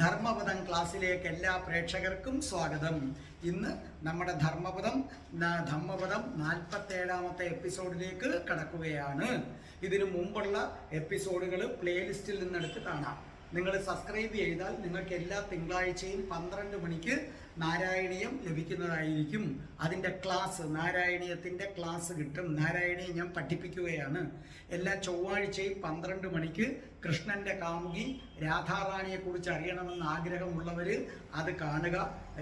ധർമ്മപദം ക്ലാസ്സിലേക്ക് എല്ലാ പ്രേക്ഷകർക്കും സ്വാഗതം. ഇന്ന് നമ്മുടെ ധർമ്മപദം ധർമ്മപദം നാൽപ്പത്തേഴാമത്തെ എപ്പിസോഡിലേക്ക് കടക്കുകയാണ്. ഇതിനു മുമ്പുള്ള എപ്പിസോഡുകൾ പ്ലേലിസ്റ്റിൽ നിന്നെടുത്ത് കാണാം. നിങ്ങൾ സബ്സ്ക്രൈബ് ചെയ്താൽ നിങ്ങൾക്ക് എല്ലാ തിങ്കളാഴ്ചയും പന്ത്രണ്ട് മണിക്ക് നാരായണീയം ലഭിക്കുന്നതായിരിക്കും. അതിന്റെ ക്ലാസ് നാരായണീയത്തിന്റെ ക്ലാസ് കിട്ടും. നാരായണീയം ഞാൻ പഠിപ്പിക്കുകയാണ്. എല്ലാ ചൊവ്വാഴ്ചയും പന്ത്രണ്ട് മണിക്ക് കൃഷ്ണന്റെ കാമുകി രാധാറാണിയെക്കുറിച്ച് അറിയണമെന്ന് ആഗ്രഹമുള്ളവർ അത് കാണുക.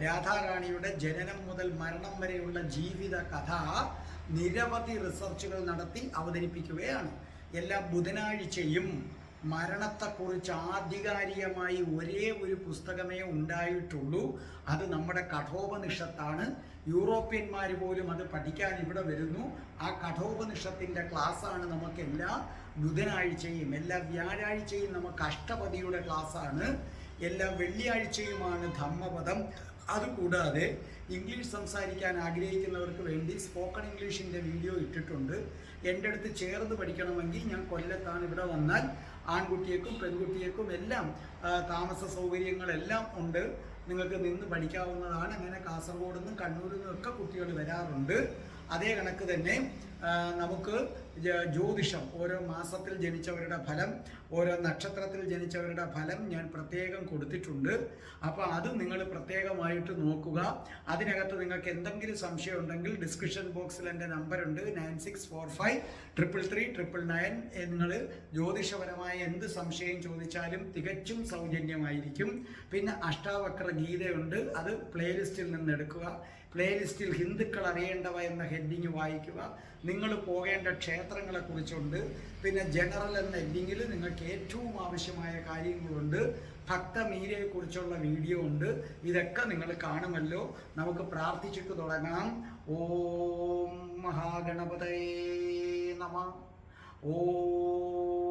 രാധാറാണിയുടെ ജനനം മുതൽ മരണം വരെയുള്ള ജീവിത കഥ നിരവധി റിസർച്ചുകൾ നടത്തി അവതരിപ്പിക്കുകയാണ്. എല്ലാ ബുധനാഴ്ചയും മരണത്തെക്കുറിച്ച് ആധികാരികമായി ഒരേ ഒരു പുസ്തകമേ ഉണ്ടായിട്ടുള്ളൂ. അത് നമ്മുടെ കഠോപനിഷത്താണ്. യൂറോപ്യന്മാർ പോലും അത് പഠിക്കാൻ ഇവിടെ വരുന്നു. ആ കഠോപനിഷത്തിന്റെ ക്ലാസ്സാണ് നമുക്ക് എല്ലാ ബുധനാഴ്ചയും എല്ലാ വ്യാഴാഴ്ചയും നമുക്ക് അഷ്ടപതിയുടെ ക്ലാസ്സാണ്. എല്ലാ വെള്ളിയാഴ്ചയുമാണ് ധമ്മപദം അതുകൂടാതെ ഇംഗ്ലീഷ് സംസാരിക്കാൻ ആഗ്രഹിക്കുന്നവർക്ക് വേണ്ടി സ്പോക്കൺ ഇംഗ്ലീഷിന്റെ വീഡിയോ ഇട്ടിട്ടുണ്ട്. എന്റെ അടുത്ത് ചേർന്ന് പഠിക്കണമെങ്കിൽ ഞാൻ കൊല്ലത്താണ് ഇവിടെ വന്നാൽ ആൺകുട്ടിയേക്കും പെൺകുട്ടിയേക്കും എല്ലാം താമസ സൗകര്യങ്ങളെല്ലാം ഉണ്ട്. നിങ്ങൾക്ക് നിന്ന് പഠിക്കാവുന്നതാണ്. അങ്ങനെ കാസർഗോഡ് നിന്നും കണ്ണൂരിൽ നിന്നും ഒക്കെ കുട്ടികൾ വരാറുണ്ട്. അതേ കണക്ക് തന്നെ നമുക്ക് ജ്യോതിഷം. ഓരോ മാസത്തിൽ ജനിച്ചവരുടെ ഫലം ഓരോ നക്ഷത്രത്തിൽ ജനിച്ചവരുടെ ഫലം ഞാൻ പ്രത്യേകം കൊടുത്തിട്ടുണ്ട്. അപ്പോൾ അത് നിങ്ങൾ പ്രത്യേകമായിട്ട് നോക്കുക. അതിനകത്ത് നിങ്ങൾക്ക് എന്തെങ്കിലും സംശയം ഉണ്ടെങ്കിൽ ഡിസ്ക്രിപ്ഷൻ ബോക്സിൽ എന്റെ നമ്പറുണ്ട് nine six four five triple three triple nine നിങ്ങൾ ജ്യോതിഷപരമായ എന്ത് സംശയം ചോദിച്ചാലും തികച്ചും സൗജന്യമായിരിക്കും. പിന്നെ അഷ്ടാവക്ര ഗീതയുണ്ട്. അത് പ്ലേലിസ്റ്റിൽ നിന്ന് എടുക്കുക. പ്ലേലിസ്റ്റിൽ ഹിന്ദുക്കൾ അറിയേണ്ടവ എന്ന ഹെഡിങ് വായിക്കുക. നിങ്ങൾ പോകേണ്ട ക്ഷേത്രങ്ങളെ കുറിച്ചുണ്ട് പിന്നെ ജനറൽ എന്ന നിങ്ങൾക്ക് ഏറ്റവും ആവശ്യമായ കാര്യങ്ങളുണ്ട്. ഭക്തമീരയെക്കുറിച്ചുള്ള വീഡിയോ ഉണ്ട്. ഇതൊക്കെ നിങ്ങൾ കാണുമല്ലോ. നമുക്ക് പ്രാർത്ഥിച്ചിട്ട് തുടങ്ങാം. ഓം മഹാഗണപതയേ നമ. ഓം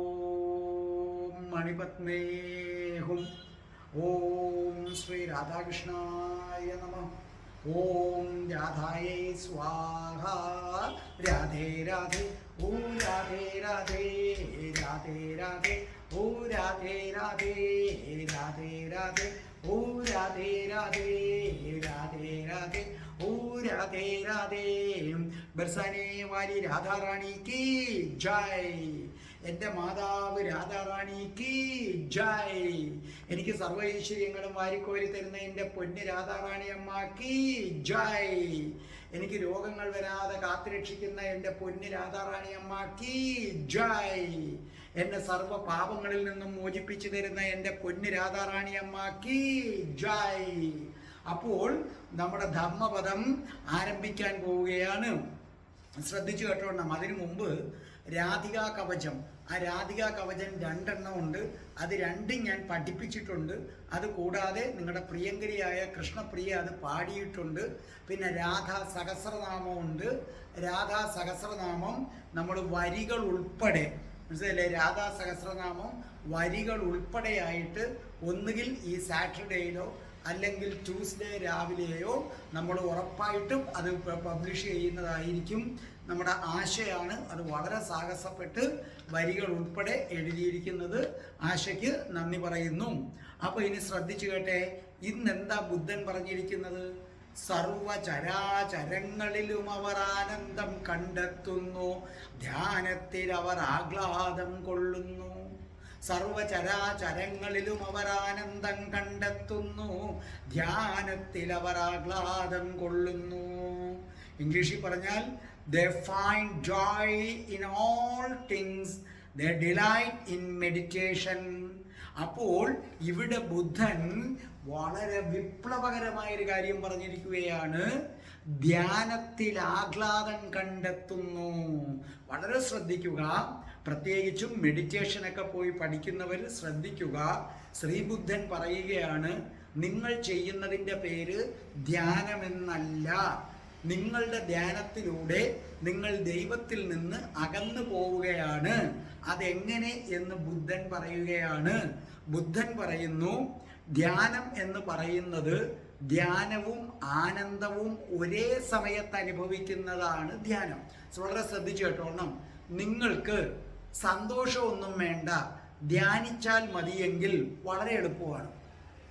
മണിപത്മേഹും. ഓം ശ്രീ രാധാകൃഷ്ണായ നമ. ഓം രാധായേ സ്വാഹ രാധേ രാധേ ഓ രാധേ രാധേ രാധേ രാധേ ഓ രാധേ രാധേ രാധേ രാധേ ഓ രാധേ രാധേ രാധേ രാധേ ഓ രാധേ രാധേ ബർസാനെ വാലി രാധാറാണി കി ജയ് എന്റെ മാതാവ് രാധാറാണി കി ജയ്. എനിക്ക് സർവ ഐശ്വര്യങ്ങളും വാരിക്കോരി തരുന്ന എന്റെ പൊന്ന് രാധാറാണി അമ്മ കി ജയ്. എനിക്ക് രോഗങ്ങൾ വരാതെ കാത്തുരക്ഷിക്കുന്ന എന്റെ പൊന്ന് രാധാറാണി അമ്മ കീ ജയ്. എന്നെ സർവ പാപങ്ങളിൽ നിന്നും മോചിപ്പിച്ചു തരുന്ന എന്റെ പൊന്ന് രാധാറാണി അമ്മ കീ ജയ്. അപ്പോൾ നമ്മുടെ ധർമ്മപദം ആരംഭിക്കാൻ പോവുകയാണ്. ശ്രദ്ധിച്ചു കേട്ടോണം. അതിനു മുമ്പ് രാധികാ കവചം. ആ രാധിക കവചൻ രണ്ടെണ്ണം ഉണ്ട്. അത് രണ്ടും ഞാൻ പഠിപ്പിച്ചിട്ടുണ്ട്. അത് കൂടാതെ നിങ്ങളുടെ പ്രിയങ്കരിയായ കൃഷ്ണപ്രിയ അത് പാടിയിട്ടുണ്ട്. പിന്നെ രാധാ സഹസ്രനാമമുണ്ട് രാധാ സഹസ്രനാമം നമ്മൾ വരികൾ ഉൾപ്പെടെ മനസ്സിലല്ലേ രാധാ സഹസ്രനാമം വരികൾ ഉൾപ്പെടെയായിട്ട് ഒന്നുകിൽ ഈ സാറ്റർഡേയിലോ അല്ലെങ്കിൽ ട്യൂസ്ഡേ രാവിലെയോ നമ്മൾ ഉറപ്പായിട്ടും അത് പബ്ലിഷ് ചെയ്യുന്നതായിരിക്കും. നമ്മുടെ ആശയാണ് അത് വളരെ സാഹസപ്പെട്ട് വരികൾ ഉൾപ്പെടെ എഴുതിയിരിക്കുന്നത്. ആശയ്ക്ക് നന്ദി പറയുന്നു. അപ്പോൾ ഇനി ശ്രദ്ധിച്ചു കേട്ടെ ഇന്ന് എന്താ ബുദ്ധൻ പറഞ്ഞിരിക്കുന്നത്? സർവചരാചരങ്ങളിലും അവർ ആനന്ദം കണ്ടെത്തുന്നു. ധ്യാനത്തിൽ അവർ ആഹ്ലാദം കൊള്ളുന്നു. സർവചരാചരങ്ങളിലും അവർ ആനന്ദം കണ്ടെത്തുന്നു. ധ്യാനത്തിൽ അവർ ആഹ്ലാദം കൊള്ളുന്നു. ഇംഗ്ലീഷിൽ പറഞ്ഞാൽ the find joy in all things. They delight in meditation. അപ്പോൾ ഇവിടെ ബുദ്ധൻ വളരെ വിപ്ലവകരമായ ഒരു കാര്യം പറഞ്ഞിരിക്കുകയാണ്. ധ്യാനത്തിൽ ആഹ്ലാദം കണ്ടെത്തുന്നു. വളരെ ശ്രദ്ധിക്കുക. പ്രത്യേകിച്ചും മെഡിറ്റേഷനൊക്കെ പോയി പഠിക്കുന്നവർ ശ്രദ്ധിക്കുക. ശ്രീബുദ്ധൻ പറയുകയാണ് നിങ്ങൾ ചെയ്യുന്നതിന്റെ പേര് ധ്യാനമെന്നല്ല. നിങ്ങളുടെ ധ്യാനത്തിലൂടെ നിങ്ങൾ ദൈവത്തിൽ നിന്ന് അകന്നു പോവുകയാണ്. അതെങ്ങനെ എന്ന് ബുദ്ധൻ പറയുകയാണ്. ബുദ്ധൻ പറയുന്നു ധ്യാനം എന്ന് പറയുന്നത് ധ്യാനവും ആനന്ദവും ഒരേ സമയത്ത് അനുഭവിക്കുന്നതാണ് ധ്യാനം. വളരെ ശ്രദ്ധിച്ചു കേട്ടോണം നിങ്ങൾക്ക് സന്തോഷമൊന്നും വേണ്ട. ധ്യാനിച്ചാൽ മതിയെങ്കിൽ വളരെ എളുപ്പമാണ്.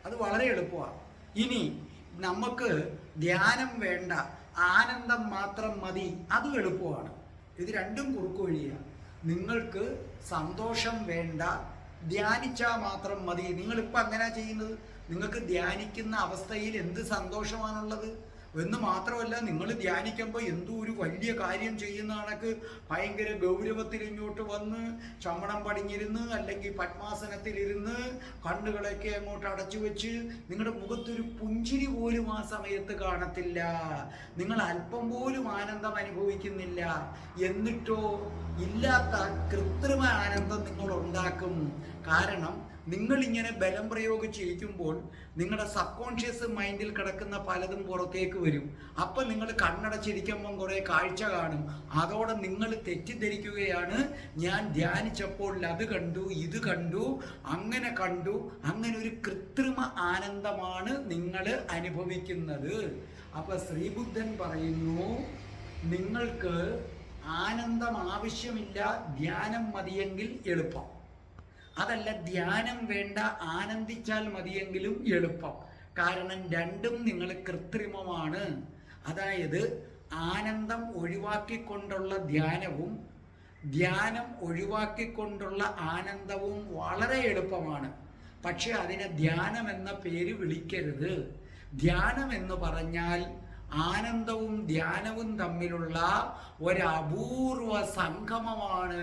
അത് വളരെ എളുപ്പമാണ്. ഇനി നമുക്ക് ധ്യാനം വേണ്ട. ആനന്ദം മാത്രം മതി. അതും എളുപ്പമാണ്. ഇത് രണ്ടും കുറുക്കു വഴിയാണ് നിങ്ങൾക്ക് സന്തോഷം വേണ്ട. ധ്യാനിച്ചാൽ മാത്രം മതി. നിങ്ങളിപ്പോൾ അങ്ങനെ ചെയ്യുന്നത്? നിങ്ങൾക്ക് ധ്യാനിക്കുന്ന അവസ്ഥയിൽ എന്ത് സന്തോഷമാണുള്ളത്? എന്ന് മാത്രമല്ല നിങ്ങൾ ധ്യാനിക്കുമ്പോൾ എന്തോ ഒരു വലിയ കാര്യം ചെയ്യുന്ന കണക്ക് ഭയങ്കര ഗൗരവത്തിൽ ഇങ്ങോട്ട് വന്ന് ചമ്മണം പടിഞ്ഞിരുന്ന് അല്ലെങ്കിൽ പത്മാസനത്തിലിരുന്ന് കണ്ണുകളൊക്കെ അങ്ങോട്ട് അടച്ചു വെച്ച് നിങ്ങളുടെ മുഖത്തൊരു പുഞ്ചിരി പോലും ആ സമയത്ത് കാണത്തില്ല. നിങ്ങൾ അല്പം പോലും ആനന്ദം അനുഭവിക്കുന്നില്ല. എന്നിട്ടോ ഇല്ലാത്ത കൃത്രിമ ആനന്ദം നിങ്ങൾ ഉണ്ടാക്കും. കാരണം നിങ്ങൾ ഇങ്ങനെ ബലം പ്രയോഗിച്ചിരിക്കുമ്പോൾ നിങ്ങളുടെ സബ് കോൺഷ്യസ് മൈൻഡിൽ കിടക്കുന്ന പലതും പുറത്തേക്ക് വരും. അപ്പം നിങ്ങൾ കണ്ണടച്ചിരിക്കുമ്പം കുറേ കാഴ്ച കാണും. അതോടെ നിങ്ങൾ തെറ്റിദ്ധരിക്കുകയാണ്. ഞാൻ ധ്യാനിച്ചപ്പോൾ അത് കണ്ടു ഇത് കണ്ടു അങ്ങനെ കണ്ടു അങ്ങനെ ഒരു കൃത്രിമ ആനന്ദമാണ് നിങ്ങൾ അനുഭവിക്കുന്നത്. അപ്പൊ ശ്രീബുദ്ധൻ പറയുന്നു നിങ്ങൾക്ക് ആനന്ദം ആവശ്യമില്ല ധ്യാനം മതിയെങ്കിൽ എളുപ്പം. അതല്ല ധ്യാനം വേണ്ട ആനന്ദിച്ചാൽ മതിയെങ്കിലും എളുപ്പം. കാരണം രണ്ടും നിങ്ങൾ കൃത്രിമമാണ്. അതായത് ആനന്ദം ഒഴിവാക്കിക്കൊണ്ടുള്ള ധ്യാനവും ധ്യാനം ഒഴിവാക്കിക്കൊണ്ടുള്ള ആനന്ദവും വളരെ എളുപ്പമാണ്. പക്ഷെ അതിനെ ധ്യാനം എന്ന പേര് വിളിക്കരുത്. ധ്യാനം എന്ന് പറഞ്ഞാൽ ആനന്ദവും ധ്യാനവും തമ്മിലുള്ള ഒരപൂർവ സംഗമമാണ്.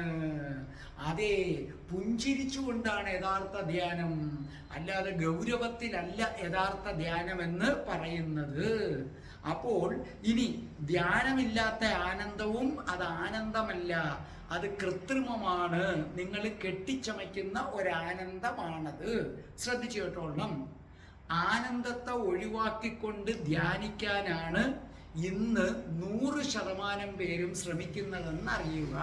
അതെ പുഞ്ചിരിച്ചുകൊണ്ടാണ് യഥാർത്ഥ ധ്യാനം. അല്ലാതെ ഗൗരവത്തിലല്ല യഥാർത്ഥ ധ്യാനം എന്ന് പറയുന്നത്. അപ്പോൾ ഇനി ധ്യാനമില്ലാത്ത ആനന്ദവും അത് ആനന്ദമല്ല അത് കൃത്രിമമാണ്. നിങ്ങൾ കെട്ടിച്ചമയ്ക്കുന്ന ഒരാനന്ദമാണത്. ശ്രദ്ധിച്ചു കേട്ടോളണം. ആനന്ദത്തെ ഒഴിവാക്കിക്കൊണ്ട് ധ്യാനിക്കാനാണ് ഇന്ന് നൂറ് ശതമാനം പേരും ശ്രമിക്കുന്നതെന്ന് അറിയുക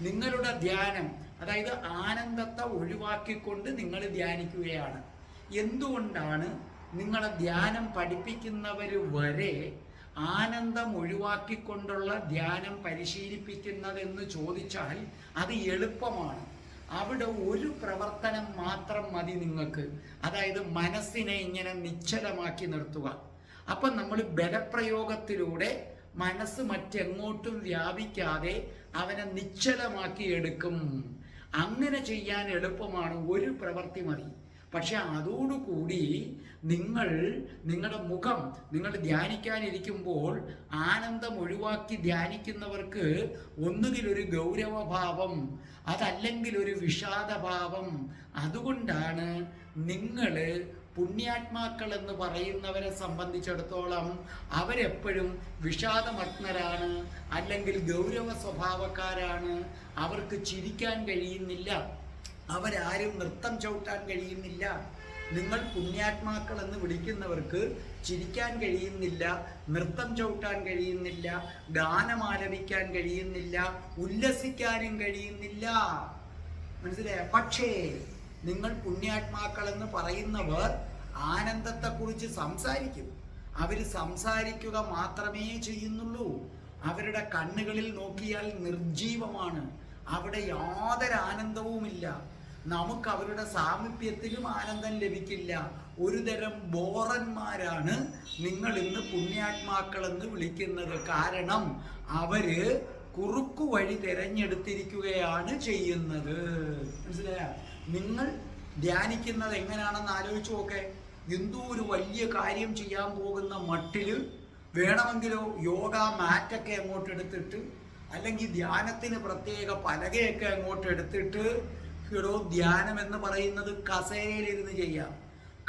നിങ്ങളുടെ ധ്യാനം അതായത് ആനന്ദത്തെ ഒഴിവാക്കിക്കൊണ്ട് നിങ്ങൾ ധ്യാനിക്കുകയാണ്. എന്തുകൊണ്ടാണ്? നിങ്ങളെ ധ്യാനം പഠിപ്പിക്കുന്നവർ വരെ ആനന്ദം ഒഴിവാക്കിക്കൊണ്ടുള്ള ധ്യാനം പരിശീലിപ്പിക്കുന്നതെന്ന് ചോദിച്ചാൽ അത് എളുപ്പമാണ്. അവിടെ ഒരു പ്രവർത്തനം മാത്രം മതി നിങ്ങൾക്ക്. അതായത് മനസ്സിനെ ഇങ്ങനെ നിശ്ചലമാക്കി നിർത്തുക. അപ്പം നമ്മൾ ബലപ്രയോഗത്തിലൂടെ മനസ്സ് മറ്റെങ്ങോട്ടും വ്യാപിക്കാതെ അവനെ നിശ്ചലമാക്കി എടുക്കും. അങ്ങനെ ചെയ്യാൻ എളുപ്പമാണ് ഒരു പ്രവൃത്തി മതി. പക്ഷെ അതോടുകൂടി നിങ്ങൾ നിങ്ങളുടെ മുഖം നിങ്ങൾ ധ്യാനിക്കാനിരിക്കുമ്പോൾ ആനന്ദം ഒഴിവാക്കി ധ്യാനിക്കുന്നവർക്ക് ഒന്നുകിൽ ഒരു ഗൗരവഭാവം അതല്ലെങ്കിൽ ഒരു വിഷാദഭാവം. അതുകൊണ്ടാണ് നിങ്ങൾ പുണ്യാത്മാക്കൾ എന്ന് പറയുന്നവരെ സംബന്ധിച്ചിടത്തോളം അവരെപ്പോഴും വിഷാദമഗ്നരാണ് അല്ലെങ്കിൽ ഗൗരവ സ്വഭാവക്കാരാണ് അവർക്ക് ചിരിക്കാൻ കഴിയുന്നില്ല. അവരാരും നൃത്തം ചവിട്ടാൻ കഴിയുന്നില്ല. നിങ്ങൾ പുണ്യാത്മാക്കൾ എന്ന് വിളിക്കുന്നവർക്ക് ചിരിക്കാൻ കഴിയുന്നില്ല നൃത്തം ചവിട്ടാൻ കഴിയുന്നില്ല ഗാനം ആലപിക്കാൻ കഴിയുന്നില്ല ഉല്ലസിക്കാനും കഴിയുന്നില്ല. മനസ്സിലായ? പക്ഷേ നിങ്ങൾ പുണ്യാത്മാക്കൾ എന്ന് പറയുന്നവർ ആനന്ദത്തെക്കുറിച്ച് സംസാരിക്കും. അവർ സംസാരിക്കുക മാത്രമേ ചെയ്യുന്നുള്ളൂ. അവരുടെ കണ്ണുകളിൽ നോക്കിയാൽ നിർജീവമാണ് അവിടെ യാതൊരു ആനന്ദവുമില്ല നമുക്ക് അവരുടെ സാമീപ്യത്തിലും ആനന്ദം ലഭിക്കില്ല. ഒരു തരം ബോറന്മാരാണ് നിങ്ങൾ ഇന്ന് പുണ്യാത്മാക്കൾ എന്ന് വിളിക്കുന്നത്. കാരണം അവർ കുറുക്കു വഴി തിരഞ്ഞെടുത്തിരിക്കുകയാണ് ചെയ്യുന്നത്. മനസ്സിലായ? നിങ്ങൾ ധ്യാനിക്കുന്നത് എങ്ങനെയാണെന്ന് ആലോചിച്ചു നോക്കെ. എന്തോ ഒരു വലിയ കാര്യം ചെയ്യാൻ പോകുന്ന മട്ടിൽ വേണമെങ്കിലോ യോഗ മാറ്റൊക്കെ അങ്ങോട്ട് എടുത്തിട്ട് അല്ലെങ്കിൽ ധ്യാനത്തിന് പ്രത്യേക പലകയൊക്കെ അങ്ങോട്ട് എടുത്തിട്ട് എടോ ധ്യാനം എന്ന് പറയുന്നത് കസേരയിലിരുന്ന് ചെയ്യാം.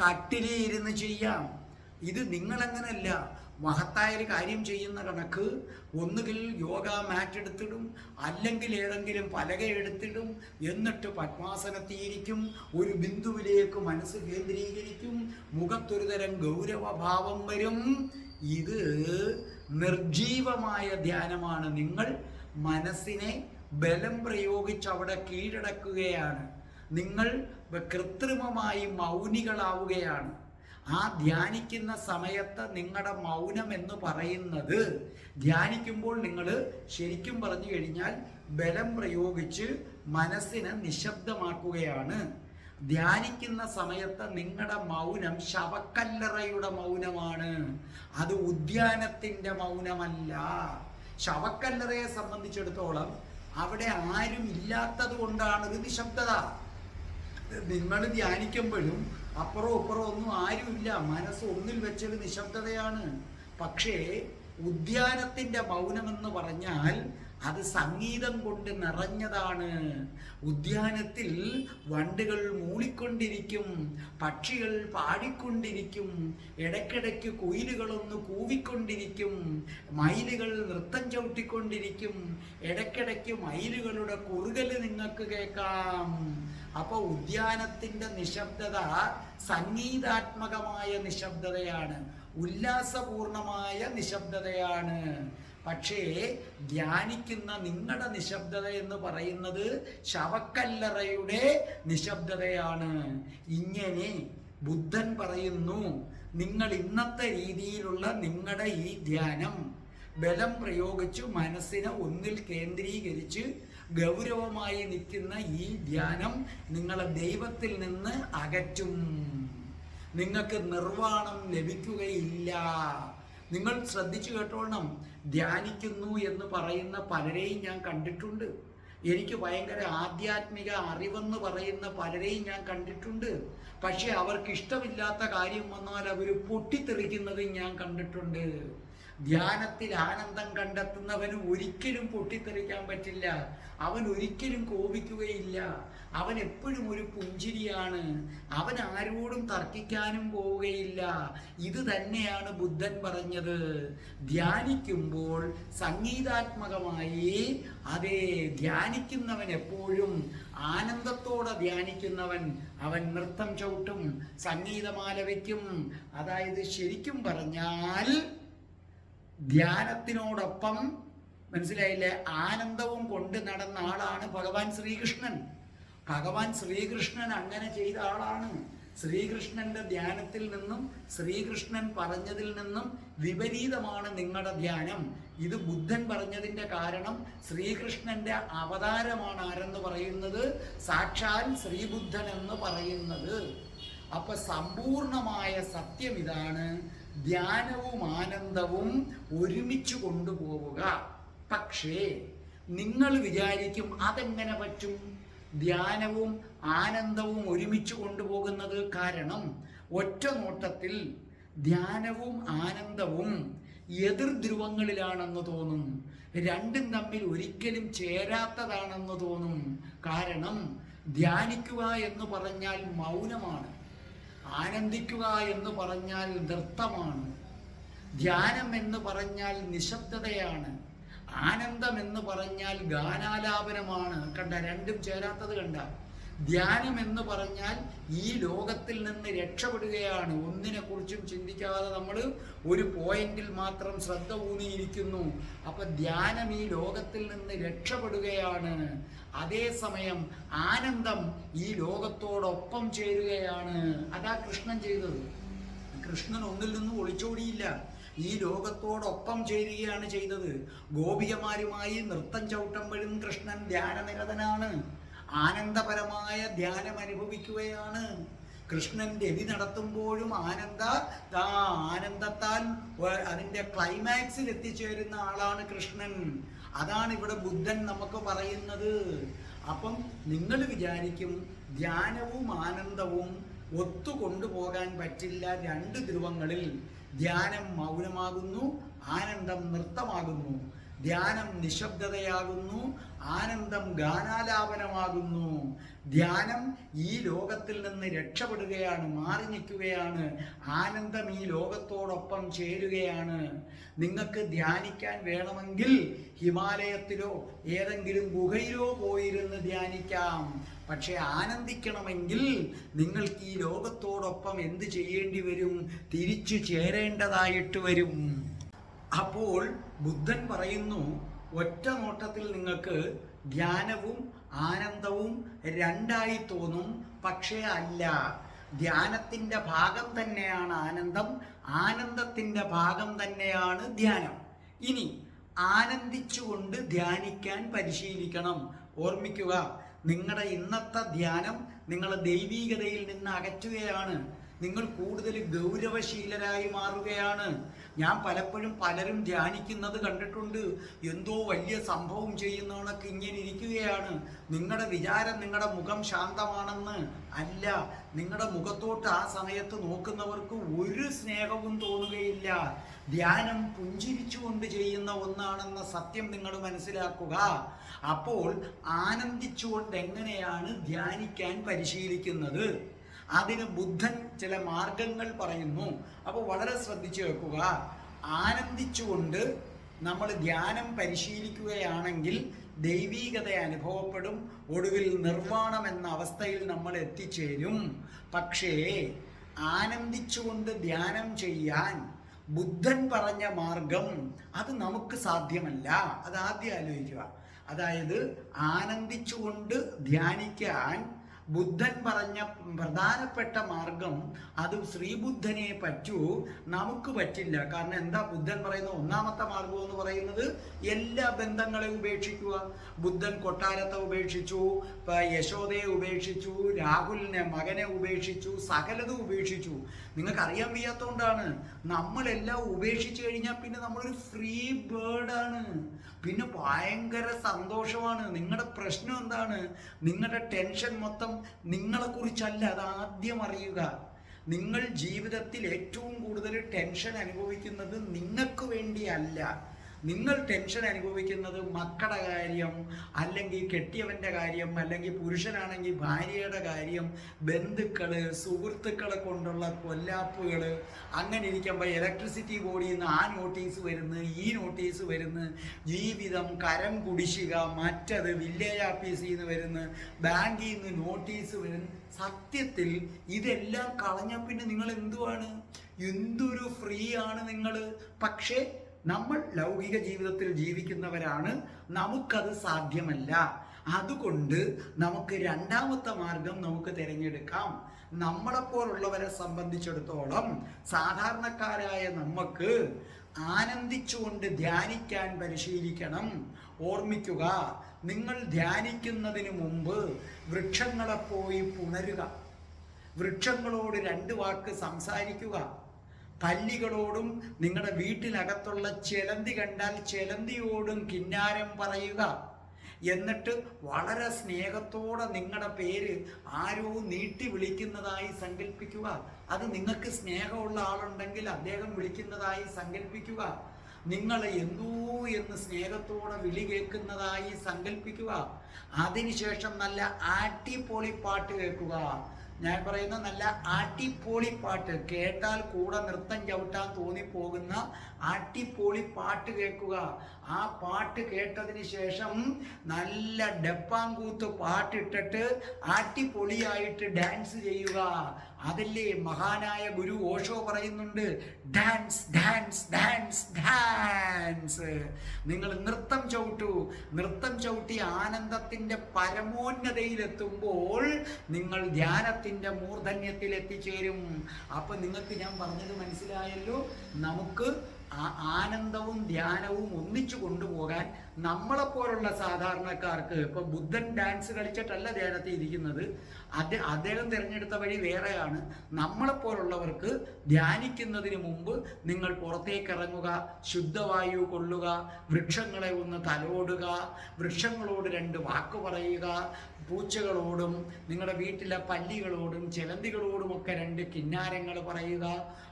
കട്ടിലിൽ ഇരുന്ന് ചെയ്യാം. ഇത് നിങ്ങളങ്ങനല്ല. മഹത്തായ ഒരു കാര്യം ചെയ്യുന്ന കണക്ക് ഒന്നുകിൽ യോഗ മാറ്റ് എടുത്തിടും അല്ലെങ്കിൽ ഏതെങ്കിലും പലക എടുത്തിടും എന്നിട്ട് പത്മാസനത്തിയിരിക്കും ഒരു ബിന്ദുവിലേക്ക് മനസ്സ് കേന്ദ്രീകരിക്കും മുഖത്തൊരുതരം ഗൗരവഭാവം വരും. ഇത് നിർജീവമായ ധ്യാനമാണ്. നിങ്ങൾ മനസ്സിനെ ബലം പ്രയോഗിച്ച് അവിടെ കീഴടക്കുകയാണ്. നിങ്ങൾ കൃത്രിമമായി മൗനികളാവുകയാണ്. ആ ധ്യാനിക്കുന്ന സമയത്ത് നിങ്ങളുടെ മൗനം എന്ന് പറയുന്നത് ധ്യാനിക്കുമ്പോൾ നിങ്ങൾ ശരിക്കും പറഞ്ഞു കഴിഞ്ഞാൽ ബലം പ്രയോഗിച്ച് മനസ്സിനെ നിശബ്ദമാക്കുകയാണ്. ധ്യാനിക്കുന്ന സമയത്ത് നിങ്ങളുടെ മൗനം ശവക്കല്ലറയുടെ മൗനമാണ്. അത് ഉദ്യാനത്തിന്റെ മൗനമല്ല. ശവക്കല്ലറയെ സംബന്ധിച്ചിടത്തോളം അവിടെ ആരും ഇല്ലാത്തത് കൊണ്ടാണ് ഒരു നിശബ്ദത. നിങ്ങൾ ധ്യാനിക്കുമ്പോഴും അപ്പുറവും ഇപ്പുറവും ഒന്നും ആരുമില്ല. മനസ്സ് ഒന്നിൽ വെച്ചൊരു നിശബ്ദതയാണ്. പക്ഷേ ഉദ്യാനത്തിന്റെ മൗനമെന്ന് പറഞ്ഞാൽ അത് സംഗീതം കൊണ്ട് നിറഞ്ഞതാണ്. ഉദ്യാനത്തിൽ വണ്ടുകൾ മൂളിക്കൊണ്ടിരിക്കും പക്ഷികൾ പാടിക്കൊണ്ടിരിക്കും ഇടയ്ക്കിടയ്ക്ക് കുയിലുകളൊന്ന് കൂവിക്കൊണ്ടിരിക്കും മയിലുകൾ നൃത്തം ചവിട്ടിക്കൊണ്ടിരിക്കും ഇടയ്ക്കിടയ്ക്ക് മയിലുകളുടെ കുറുകൽ നിങ്ങൾക്ക് കേൾക്കാം. അപ്പോൾ ഉദ്യാനത്തിന്റെ നിശബ്ദത സംഗീതാത്മകമായ നിശബ്ദതയാണ് ഉല്ലാസപൂർണമായ നിശബ്ദതയാണ്. പക്ഷേ ധ്യാനിക്കുന്ന നിങ്ങളുടെ നിശബ്ദത എന്ന് പറയുന്നത് ശവക്കല്ലറയുടെ നിശബ്ദതയാണ്. ഇങ്ങനെ ബുദ്ധൻ പറയുന്നു നിങ്ങൾ ഇന്നത്തെ രീതിയിലുള്ള നിങ്ങളുടെ ഈ ധ്യാനം ബലം പ്രയോഗിച്ചു മനസ്സിനെ ഒന്നിൽ കേന്ദ്രീകരിച്ച് ഗൗരവമായി നിൽക്കുന്ന ഈ ധ്യാനം നിങ്ങളെ ദൈവത്തിൽ നിന്ന് അകറ്റും. നിങ്ങൾക്ക് നിർവാണം ലഭിക്കുകയില്ല. നിങ്ങൾ ശ്രദ്ധിച്ചു കേട്ടോണം. ധ്യാനിക്കുന്നു എന്ന് പറയുന്ന പലരെയും ഞാൻ കണ്ടിട്ടുണ്ട്. എനിക്ക് ഭയങ്കര ആധ്യാത്മിക അറിവെന്ന് പറയുന്ന പലരെയും ഞാൻ കണ്ടിട്ടുണ്ട്. പക്ഷെ അവർക്ക് ഇഷ്ടമില്ലാത്ത കാര്യം വന്നാൽ അവർ പൊട്ടിത്തെറിക്കുന്നതും ഞാൻ കണ്ടിട്ടുണ്ട്. ധ്യാനത്തിൽ ആനന്ദം കണ്ടെത്തുന്നവന് ഒരിക്കലും പൊട്ടിത്തെറിക്കാൻ പറ്റില്ല. അവൻ ഒരിക്കലും കോപിക്കുകയില്ല. അവൻ എപ്പോഴും ഒരു പുഞ്ചിരിയാണ്. അവൻ ആരോടും തർക്കിക്കാനും പോവുകയില്ല. ഇത് തന്നെയാണ് ബുദ്ധൻ പറഞ്ഞത്. ധ്യാനിക്കുമ്പോൾ സംഗീതാത്മകമായി അതെ ധ്യാനിക്കുന്നവൻ എപ്പോഴും ആനന്ദത്തോടെ ധ്യാനിക്കുന്നവൻ. അവൻ നൃത്തം ചവിട്ടും സംഗീതമാല വയ്ക്കും അതായത് ശരിക്കും പറഞ്ഞാൽ ധ്യാനത്തിനോടൊപ്പം മനസ്സിലായില്ലേ? ആനന്ദവും കൊണ്ട് നടന്ന ആളാണ് ഭഗവാൻ ശ്രീകൃഷ്ണൻ. ഭഗവാൻ ശ്രീകൃഷ്ണൻ അങ്ങനെ ചെയ്ത ആളാണ്. ശ്രീകൃഷ്ണന്റെ ധ്യാനത്തിൽ നിന്നും ശ്രീകൃഷ്ണൻ പറഞ്ഞതിൽ നിന്നും വിപരീതമാണ് നിങ്ങളുടെ ധ്യാനം. ഇത് ബുദ്ധൻ പറഞ്ഞതിന്റെ കാരണം ശ്രീകൃഷ്ണന്റെ അവതാരമാണ് ആരെന്ന് പറയുന്നത്? സാക്ഷാൽ ശ്രീബുദ്ധൻ എന്ന് പറയുന്നത്. അപ്പൊ സമ്പൂർണമായ സത്യം ഇതാണ് ധ്യാനവും ആനന്ദവും ഒരുമിച്ച് കൊണ്ടുപോവുക. പക്ഷേ നിങ്ങൾ വിചാരിക്കും അതെങ്ങനെ പറ്റും? ധ്യാനവും ആനന്ദവും ഒരുമിച്ച് കൊണ്ടുപോകുന്നത് കാരണം ഒറ്റ നോട്ടത്തിൽ ധ്യാനവും ആനന്ദവും എതിർ ധ്രുവങ്ങളിലാണെന്ന് തോന്നും. രണ്ടും തമ്മിൽ ഒരിക്കലും ചേരാത്തതാണെന്ന് തോന്നും. കാരണം ധ്യാനിക്കുക എന്ന് പറഞ്ഞാൽ മൗനമാണ്. ആനന്ദിക്കുക എന്ന് പറഞ്ഞാൽ നൃത്തമാണ്. ധ്യാനം എന്ന് പറഞ്ഞാൽ നിശബ്ദതയാണ്. ആനന്ദം എന്ന് പറഞ്ഞാൽ ഗാനാലാപനമാണ്. കണ്ട രണ്ടും ചേരാത്തത് കണ്ട ധ്യാനം എന്ന് പറഞ്ഞാൽ ഈ ലോകത്തിൽ നിന്ന് രക്ഷപ്പെടുകയാണ്. ഒന്നിനെ കുറിച്ചും ചിന്തിക്കാതെ നമ്മൾ ഒരു പോയിന്റിൽ മാത്രം ശ്രദ്ധ ഊന്നിയിരിക്കുന്നു. അപ്പൊ ധ്യാനം ഈ ലോകത്തിൽ നിന്ന് രക്ഷപ്പെടുകയാണ്. അതേസമയം ആനന്ദം ഈ ലോകത്തോടൊപ്പം ചേരുകയാണ്. അതാ കൃഷ്ണൻ ചെയ്തത്. കൃഷ്ണൻ ഒന്നിൽ നിന്നും ഒളിച്ചോടിയില്ല. ഈ ലോകത്തോടൊപ്പം ചേരുകയാണ് ചെയ്തത്. ഗോപികമാരുമായി നൃത്തം ചവിട്ടുമ്പോഴും കൃഷ്ണൻ ധ്യാനനിരതനാണ്. ആനന്ദപരമായ ധ്യാനം അനുഭവിക്കുകയാണ്. കൃഷ്ണൻ രവി നടത്തുമ്പോഴും ആനന്ദ ആനന്ദത്താൽ അതിന്റെ ക്ലൈമാക്സിൽ എത്തിച്ചേരുന്ന ആളാണ് കൃഷ്ണൻ. അതാണ് ഇവിടെ ബുദ്ധൻ നമുക്ക് പറയുന്നത്. അപ്പം നിങ്ങൾ വിചാരിക്കും ധ്യാനവും ആനന്ദവും ഒത്തു കൊണ്ടുപോകാൻ പറ്റില്ല രണ്ട് ധ്രുവങ്ങളിൽ. ധ്യാനം മൗനമാകുന്നു ആനന്ദം നൃത്തമാകുന്നു. ധ്യാനം നിശബ്ദതയാകുന്നു ആനന്ദം ഗാനാലാപനമാകുന്നു. ധ്യാനം ഈ ലോകത്തിൽ നിന്ന് രക്ഷപ്പെടുകയാണ് മാറി നിൽക്കുകയാണ്. ആനന്ദം ഈ ലോകത്തോടൊപ്പം ചേരുകയാണ്. നിങ്ങൾക്ക് ധ്യാനിക്കാൻ വേണമെങ്കിൽ ഹിമാലയത്തിലോ ഏതെങ്കിലും ഗുഹയിലോ പോയിരുന്ന് ധ്യാനിക്കാം. പക്ഷെ ആനന്ദിക്കണമെങ്കിൽ നിങ്ങൾക്ക് ഈ ലോകത്തോടൊപ്പം എന്ത് ചെയ്യേണ്ടി വരും? തിരിച്ചു ചേരേണ്ടതായിട്ട് വരും. അപ്പോൾ ബുദ്ധൻ പറയുന്നു ഒറ്റ നോട്ടത്തിൽ നിങ്ങൾക്ക് ധ്യാനവും ആനന്ദവും രണ്ടായി തോന്നും. പക്ഷേ അല്ല ധ്യാനത്തിന്റെ ഭാഗം തന്നെയാണ് ആനന്ദം ആനന്ദത്തിന്റെ ഭാഗം തന്നെയാണ് ധ്യാനം. ഇനി ആനന്ദിച്ചുകൊണ്ട് ധ്യാനിക്കാൻ പരിശീലിക്കണം. ഓർമ്മിക്കുക നിങ്ങളുടെ ഇന്നത്തെ ധ്യാനം നിങ്ങളെ ദൈവീകതയിൽ നിന്ന് അകറ്റുകയാണ്. നിങ്ങൾ കൂടുതൽ ഗൗരവശീലരായി മാറുകയാണ്. ഞാൻ പലപ്പോഴും പലരും ധ്യാനിക്കുന്നത് കണ്ടിട്ടുണ്ട്. എന്തോ വലിയ സംഭവം ചെയ്യുന്നവണൊക്കെ ഇങ്ങനെ ഇരിക്കുകയാണ്. നിങ്ങളുടെ വിചാരം നിങ്ങളുടെ മുഖം ശാന്തമാണെന്ന് അല്ല. നിങ്ങളുടെ മുഖത്തോട്ട് ആ സമയത്ത് നോക്കുന്നവർക്ക് ഒരു സ്നേഹവും തോന്നുകയില്ല. ധ്യാനം പുഞ്ചിരിച്ചുകൊണ്ട് ചെയ്യുന്ന ഒന്നാണെന്ന സത്യം നിങ്ങൾ മനസ്സിലാക്കുക. അപ്പോൾ ആനന്ദിച്ചുകൊണ്ട് എങ്ങനെയാണ് ധ്യാനിക്കാൻ പരിശീലിക്കുന്നത്? അതിന് ബുദ്ധൻ ചില മാർഗങ്ങൾ പറയുന്നു. അപ്പോൾ വളരെ ശ്രദ്ധിച്ചു വെക്കുക ആനന്ദിച്ചുകൊണ്ട് നമ്മൾ ധ്യാനം പരിശീലിക്കുകയാണെങ്കിൽ ദൈവീകത അനുഭവപ്പെടും. ഒടുവിൽ നിർവാണം എന്ന അവസ്ഥയിൽ നമ്മൾ എത്തിച്ചേരും. പക്ഷേ ആനന്ദിച്ചുകൊണ്ട് ധ്യാനം ചെയ്യാൻ ബുദ്ധൻ പറഞ്ഞ മാർഗം അത് നമുക്ക് സാധ്യമല്ല. അത് ആദ്യം ആലോചിക്കുക. അതായത് ആനന്ദിച്ചുകൊണ്ട് ധ്യാനിക്കാൻ ബുദ്ധൻ പറഞ്ഞ പ്രധാനപ്പെട്ട മാർഗം അത് ശ്രീബുദ്ധനെ പറ്റൂ നമുക്ക് പറ്റില്ല. കാരണം എന്താ ബുദ്ധൻ പറയുന്ന ഒന്നാമത്തെ മാർഗം എന്ന് പറയുന്നത് എല്ലാ ബന്ധങ്ങളെ ഉപേക്ഷിക്കുക. ബുദ്ധൻ കൊട്ടാരത്തെ ഉപേക്ഷിച്ചു യശോദയെ ഉപേക്ഷിച്ചു രാഹുലിനെ മകനെ ഉപേക്ഷിച്ചു സകലതും ഉപേക്ഷിച്ചു. നിങ്ങൾക്ക് അറിയാൻ വയ്യാത്തതുകൊണ്ടാണ് നമ്മളെല്ലാം ഉപേക്ഷിച്ചു കഴിഞ്ഞാൽ പിന്നെ നമ്മളൊരു ഫ്രീ ബേർഡാണ് പിന്നെ ഭയങ്കര സന്തോഷമാണ്. നിങ്ങളുടെ പ്രശ്നം എന്താണ്? നിങ്ങളുടെ ടെൻഷൻ മൊത്തം നിങ്ങളെ കുറിച്ചല്ല അത് ആദ്യം അറിയുക. നിങ്ങൾ ജീവിതത്തിൽ ഏറ്റവും കൂടുതൽ ടെൻഷൻ അനുഭവിക്കുന്നത് നിങ്ങൾക്ക് വേണ്ടിയല്ല. നിങ്ങൾ ടെൻഷൻ അനുഭവിക്കുന്നത് മക്കളുടെ കാര്യം അല്ലെങ്കിൽ കെട്ടിയവന്റെ കാര്യം അല്ലെങ്കിൽ പുരുഷനാണെങ്കിൽ ഭാര്യയുടെ കാര്യം ബന്ധുക്കൾ സുഹൃത്തുക്കളെ കൊണ്ടുള്ള കൊല്ലാപ്പുകൾ അങ്ങനെ ഇരിക്കുമ്പോൾ ഇലക്ട്രിസിറ്റി ബോഡിയിൽ നിന്ന് ആ നോട്ടീസ് വരുന്നു ഈ നോട്ടീസ് വരുന്നു ജീവിതം കരം കുടിശ്ശിക മറ്റത് വില്ലേജ് ഓഫീസിൽ നിന്ന് വരുന്നു ബാങ്കിൽ നിന്ന് നോട്ടീസ് വരുന്നു. സത്യത്തിൽ ഇതെല്ലാം കളഞ്ഞ പിന്നെ നിങ്ങൾ എന്തുവാണ്? എന്തൊരു ഫ്രീ ആണ് നിങ്ങൾ പക്ഷേ നമ്മൾ ലൗകിക ജീവിതത്തിൽ ജീവിക്കുന്നവരാണ്. നമുക്കത് സാധ്യമല്ല. അതുകൊണ്ട് നമുക്ക് രണ്ടാമത്തെ മാർഗം നമുക്ക് തിരഞ്ഞെടുക്കാം. നമ്മളെപ്പോലുള്ളവരെ സംബന്ധിച്ചിടത്തോളം സാധാരണക്കാരായ നമുക്ക് ആനന്ദിച്ചുകൊണ്ട് ധ്യാനിക്കാൻ പരിശീലിക്കണം. ഓർമ്മിക്കുക നിങ്ങൾ ധ്യാനിക്കുന്നതിന് മുമ്പ് വൃക്ഷങ്ങളെ പോയി പുണരുക. വൃക്ഷങ്ങളോട് രണ്ട് വാക്ക് സംസാരിക്കുക. പല്ലികളോടും നിങ്ങളുടെ വീട്ടിനകത്തുള്ള ചെലന്തി കണ്ടാൽ ചെലന്തിയോടും കിന്നാരം പറയുക. എന്നിട്ട് വളരെ സ്നേഹത്തോടെ നിങ്ങളുടെ പേര് ആരോ നീട്ടി വിളിക്കുന്നതായി സങ്കല്പിക്കുക അത് നിങ്ങൾക്ക് സ്നേഹമുള്ള ആളുണ്ടെങ്കിൽ അദ്ദേഹം വിളിക്കുന്നതായി സങ്കല്പിക്കുക നിങ്ങൾ എന്തോ എന്ന് സ്നേഹത്തോടെ വിളി കേൾക്കുന്നതായി സങ്കല്പിക്കുക അതിനുശേഷം നല്ല ആട്ടിപ്പൊളി പാട്ട് കേൾക്കുക. ഞാൻ പറയുന്ന നല്ല അടിപൊളി പാട്ട് കേട്ടാൽ കൂടെ നൃത്തം ചവിട്ടാൻ തോന്നിപ്പോകുന്ന ആട്ടിപ്പൊളി പാട്ട് കേൾക്കുക. ആ പാട്ട് കേട്ടതിന് ശേഷം നല്ല ഡപ്പാങ്കൂത്ത് പാട്ടിട്ടിട്ട് അടിപൊളിയായിട്ട് ഡാൻസ് ചെയ്യുക. അതല്ലേ മഹാനായ ഗുരു ഓഷോ പറയുന്നുണ്ട് ഡാൻസ് ഡാൻസ് ഡാൻസ് ഡാൻസ് നിങ്ങൾ നൃത്തം ചവിട്ടു. നൃത്തം ചവിട്ടി ആനന്ദത്തിന്റെ പരമോന്നതയിലെത്തുമ്പോൾ നിങ്ങൾ ധ്യാനത്തിന്റെ മൂർധന്യത്തിൽ എത്തിച്ചേരും അപ്പം നിങ്ങൾക്ക് ഞാൻ പറഞ്ഞത് മനസ്സിലായല്ലോ? നമുക്ക് ആ ആനന്ദവും ധ്യാനവും ഒന്നിച്ചു കൊണ്ടുപോകാൻ നമ്മളെപ്പോലുള്ള സാധാരണക്കാർക്ക് ഇപ്പൊ ബുദ്ധൻ ഡാൻസ് കളിച്ചിട്ടല്ല ധ്യാനത്തിൽ ഇരിക്കുന്നത്. അദ്ദേഹം അദ്ദേഹം തിരഞ്ഞെടുത്ത വഴി വേറെയാണ്. നമ്മളെ പോലുള്ളവർക്ക് ധ്യാനിക്കുന്നതിന് മുമ്പ് നിങ്ങൾ പുറത്തേക്ക് ഇറങ്ങുക ശുദ്ധവായു കൊള്ളുക വൃക്ഷങ്ങളെ ഒന്ന് തലോടുക വൃക്ഷങ്ങളോട് രണ്ട് വാക്ക് പറയുക പൂച്ചകളോടും നിങ്ങളുടെ വീട്ടിലെ പല്ലികളോടും ചിലന്തികളോടും ഒക്കെ രണ്ട് കിന്നാരങ്ങൾ പറയുക.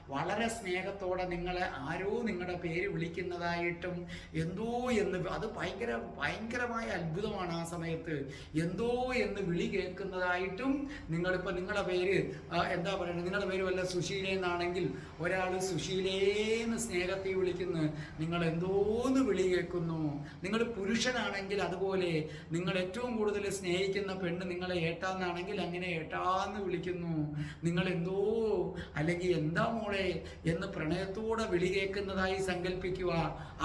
വളരെ സ്നേഹത്തോടെ നിങ്ങളെ ആരോ നിങ്ങളുടെ പേര് വിളിക്കുന്നതായിട്ടും എന്തോ എന്ന് അത് ഭയങ്കര ഭയങ്കരമായ അത്ഭുതമാണ് ആ സമയത്ത്. എന്തോ എന്ന് വിളി കേൾക്കുന്നതായിട്ടും നിങ്ങളിപ്പോൾ നിങ്ങളുടെ പേര് എന്താ പറയുന്നത് നിങ്ങളുടെ പേര് വല്ല സുശീലേന്നാണെങ്കിൽ ഒരാൾ സുശീലേന്ന് സ്നേഹത്തിൽ വിളിക്കുന്നു. നിങ്ങൾ എന്തോന്ന് വിളി കേൾക്കുന്നു. നിങ്ങൾ പുരുഷനാണെങ്കിൽ അതുപോലെ നിങ്ങൾ ഏറ്റവും കൂടുതൽ സ്നേഹിക്കുന്ന പെണ്ണ് നിങ്ങളെ ഏട്ടാന്നാണെങ്കിൽ അങ്ങനെ ഏട്ടാന്ന് വിളിക്കുന്നു. നിങ്ങൾ എന്തോ അല്ലെങ്കിൽ എന്താ മോളെ എന്ന് പ്രണയത്തോടെ വിളി കേൾക്കുന്നതായി സങ്കല്പിക്കുക.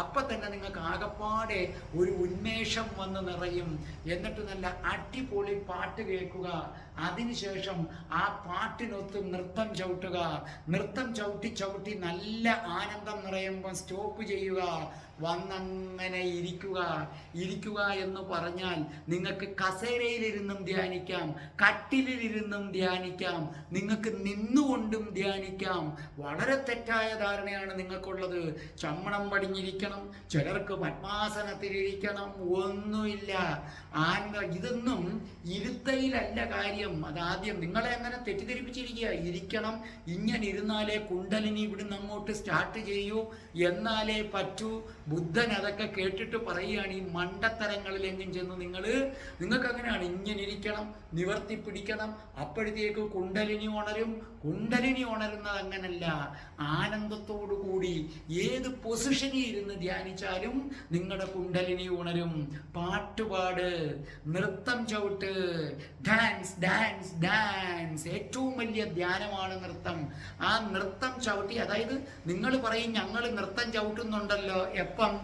അപ്പൊ തന്നെ നിങ്ങൾക്ക് ആകപ്പാടെ ഒരു ഉന്മേഷം വന്ന് നിറയും. എന്നിട്ട് നല്ല അടിപൊളി പാട്ട് കേൾക്കുക. അതിനുശേഷം ആ പാട്ടിനൊത്ത് നൃത്തം ചവിട്ടുക. നൃത്തം ചവിട്ടി ചവിട്ടി നല്ല ആനന്ദം നിറയുമ്പോൾ സ്റ്റോപ്പ് ചെയ്യുക. വന്നങ്ങനെ ഇരിക്കുക ഇരിക്കുക എന്ന് പറഞ്ഞാൽ നിങ്ങൾക്ക് കസേരയിലിരുന്നും ധ്യാനിക്കാം കട്ടിലിരുന്നും ധ്യാനിക്കാം നിങ്ങൾക്ക് നിന്നുകൊണ്ടും ധ്യാനിക്കാം. വളരെ തെറ്റായ ധാരണയാണ് നിങ്ങൾക്കുള്ളത്. ചമ്മണം പടിഞ്ഞിരിക്കണം ചിലർക്ക് പത്മാസനത്തിലിരിക്കണം ഒന്നുമില്ല. ആനന്ദ ഇതൊന്നും ഇരുത്തയിലല്ല കാര്യം. അതാദ്യം നിങ്ങളെ അങ്ങനെ തെറ്റിദ്ധരിപ്പിച്ചിരിക്കുക. ഇരിക്കണം ഇങ്ങനെ ഇരുന്നാലേ കുണ്ടലിനി ഇവിടുന്ന് അങ്ങോട്ട് സ്റ്റാർട്ട് ചെയ്യൂ. എന്നാലേ പറ്റൂ. ബുദ്ധൻ അതൊക്കെ കേട്ടിട്ട് പറയുകയാണ് ഈ മണ്ടത്തരങ്ങളിലെങ്ങും ചെന്ന് നിങ്ങൾ നിങ്ങൾക്ക് അങ്ങനെയാണ് ഇങ്ങനെ ഇരിക്കണം നിവർത്തി പിടിക്കണം അപ്പോഴത്തേക്ക് കുണ്ടലിനി ഉണരും കുണ്ടലിനി ഉണരുന്നത് അങ്ങനല്ല. ആനന്ദത്തോടു കൂടി ഏത് പൊസിഷനിൽ ഇരുന്ന് ധ്യാനിച്ചാലും നിങ്ങളുടെ കുണ്ടലിനി ഉണരും. പാട്ടുപാട് നൃത്തം ചവിട്ട് ഡാൻസ് ഡാൻസ് ഡാൻസ് ഏറ്റവും വലിയ ധ്യാനമാണ് നൃത്തം. ആ നൃത്തം ചവിട്ടി അതായത് നിങ്ങൾ പറയും ഞങ്ങൾ നൃത്തം ചവിട്ടുന്നുണ്ടല്ലോ എപ്പം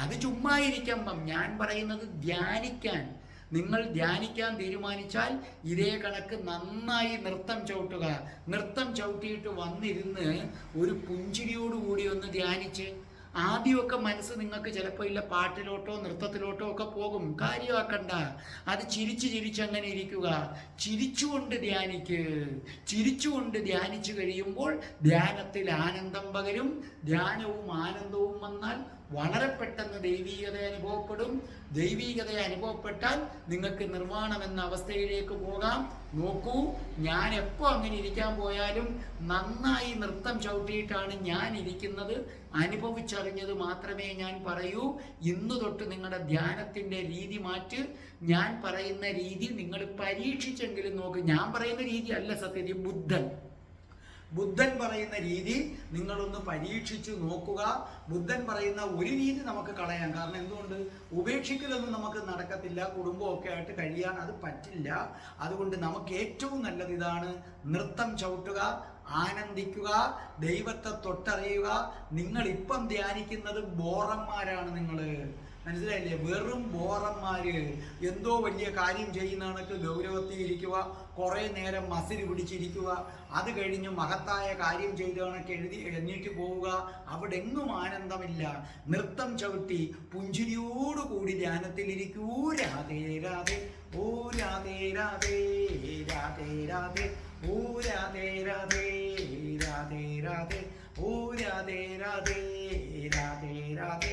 അത് ചുമ്മാ ഇരിക്കുമ്പം ഞാൻ പറയുന്നത് ധ്യാനിക്കാൻ. നിങ്ങൾ ധ്യാനിക്കാൻ തീരുമാനിച്ചാൽ ഇതേ കണക്ക് നന്നായി നൃത്തം ചവിട്ടുക. നൃത്തം ചവിട്ടിയിട്ട് വന്നിരുന്ന് ഒരു പുഞ്ചിരിയോടുകൂടി ഒന്ന് ധ്യാനിച്ച് ആദ്യമൊക്കെ മനസ്സ് നിങ്ങൾക്ക് ചിലപ്പോൾ ഇല്ല പാട്ടിലോട്ടോ നൃത്തത്തിലോട്ടോ ഒക്കെ പോകും. കാര്യമാക്കണ്ട. അത് ചിരിച്ച് ചിരിച്ച് അങ്ങനെ ഇരിക്കുക. ചിരിച്ചുകൊണ്ട് ധ്യാനിക്ക്. ചിരിച്ചുകൊണ്ട് ധ്യാനിച്ചു കഴിയുമ്പോൾ ധ്യാനത്തിൽ ആനന്ദം പകരും. ധ്യാനവും ആനന്ദവും വന്നാൽ വളരെ പെട്ടെന്ന് ദൈവീകത അനുഭവപ്പെടും. ദൈവീകത അനുഭവപ്പെട്ടാൽ നിങ്ങൾക്ക് നിർമ്മാണം എന്ന അവസ്ഥയിലേക്ക് പോകാം. നോക്കൂ ഞാൻ എപ്പോൾ അങ്ങനെ ഇരിക്കാൻ പോയാലും നന്നായി നൃത്തം ചവിട്ടിയിട്ടാണ് ഞാൻ ഇരിക്കുന്നത് അനുഭവിച്ചറിഞ്ഞത് മാത്രമേ ഞാൻ പറയൂ. ഇന്നു തൊട്ട് നിങ്ങളുടെ ധ്യാനത്തിന്റെ രീതി മാറ്റ്. ഞാൻ പറയുന്ന രീതി നിങ്ങൾ പരീക്ഷിച്ചെങ്കിലും നോക്ക്. ഞാൻ പറയുന്ന രീതി അല്ല സത്യത്തിൽ ബുദ്ധൻ. ബുദ്ധൻ പറയുന്ന രീതി നിങ്ങളൊന്ന് പരീക്ഷിച്ച് നോക്കുക. ബുദ്ധൻ പറയുന്ന ഒരു രീതി നമുക്ക് കളയാം. കാരണം എന്തുകൊണ്ട്? ഉപേക്ഷിക്കലൊന്നും നമുക്ക് നടക്കത്തില്ല. കുടുംബമൊക്കെ ആയിട്ട് കഴിയാൻ അത് പറ്റില്ല. അതുകൊണ്ട് നമുക്ക് ഏറ്റവും നല്ലത് ഇതാണ് നൃത്തം ചവിട്ടുക ആനന്ദിക്കുക ദൈവത്തെ തൊട്ടറിയുക. നിങ്ങൾ ഇപ്പം ധ്യാനിക്കുന്നത് ബോറന്മാരാണ് നിങ്ങൾ മനസ്സിലായില്ലേ വെറും ബോറന്മാര് എന്തോ വലിയ കാര്യം ചെയ്യുന്ന ഗൗരവത്തിൽ ഇരിക്കുക കുറേ നേരം മസിൽ പിടിച്ചിരിക്കുക അത് കഴിഞ്ഞ് മഹത്തായ കാര്യം ചെയ്ത എഴുതി എഴുന്നേറ്റ് പോവുക അവിടെ എങ്ങും ആനന്ദമില്ല നൃത്തം ചവിട്ടി പുഞ്ചിരിയോടുകൂടി ധ്യാനത്തിലിരിക്കൂ രാധേ രാധേ ഓ രാധേ രാധേ രാധേ രാധേ ഓ രാധേ രാധേ രാധേ രാധേ ഓ രാധേ രാധേ രാധേ രാധേ